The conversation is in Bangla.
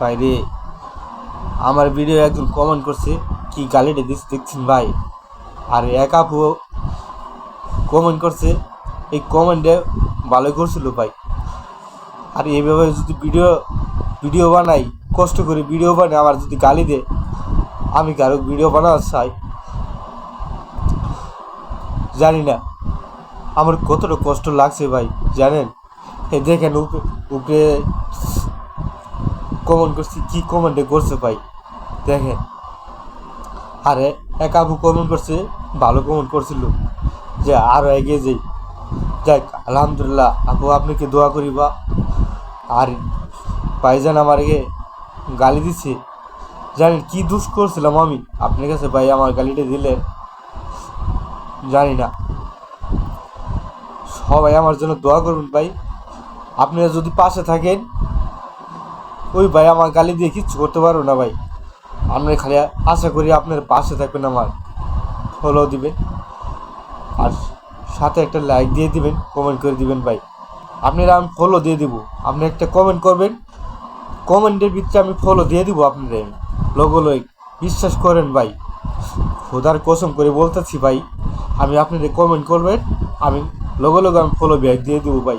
ভাই রে আমার ভিডিও একজন কমেন্ট করছে, কি গালিটা দিচ্ছে দেখছেন ভাই? আর এক আপু কমেন্ট করছে, এই কমেন্টে ভালো করছিল ভাই। আর এইভাবে যদি ভিডিও ভিডিও বানাই, কষ্ট করে ভিডিও বানাই, আমার যদি গালি দে আমি কারও ভিডিও বানাতে চাই? জানি না। আমার কতটা কষ্ট লাগছে ভাই, জানেন? এই দেখেন উপরে কমেন্ট করছি, কি কমেন্টে করছে ভাই? দেখেন। আরে, এক আপু কমেন্ট করছে, ভালো কমেন্ট করছিল। যে আরও এগিয়ে যাই যাক, আলহামদুলিল্লাহ, আপু আপনাকে দোয়া করিবা আর ভাইজান আমাকে গালি দিচ্ছে জানেন কি দুষ করছিলাম আমি? আপনার কাছে ভাই আমার গালিটা দিলেন জানি না। সবাই আমার জন্য দোয়া করুন ভাই। আপনারা যদি পাশে থাকেন ওই ভাই আমার গালি দিয়ে কিচ্ছু করতে পারব না ভাই। আমরা খালি আশা করি আপনার পাশে থাকবেন আমার। ফলো দিবেন। আর সাথে একটা লাইক দিয়ে দিবেন কমেন্ট করে দিবেন ভাই। আপনারা আমি ফলো দিয়ে দিব। আপনি একটা কমেন্ট করবেন। কমেন্টের ভিতরে আমি ফলো দিয়ে দিব আপনাদের। লগো বিশ্বাস করেন ভাই। খোদার কসম করে বলতেছি ভাই, আমি আপনাদের কমেন্ট করবেন, আমি লগো লগো আমি ফলো ব্যাক দিয়ে দেবো ভাই।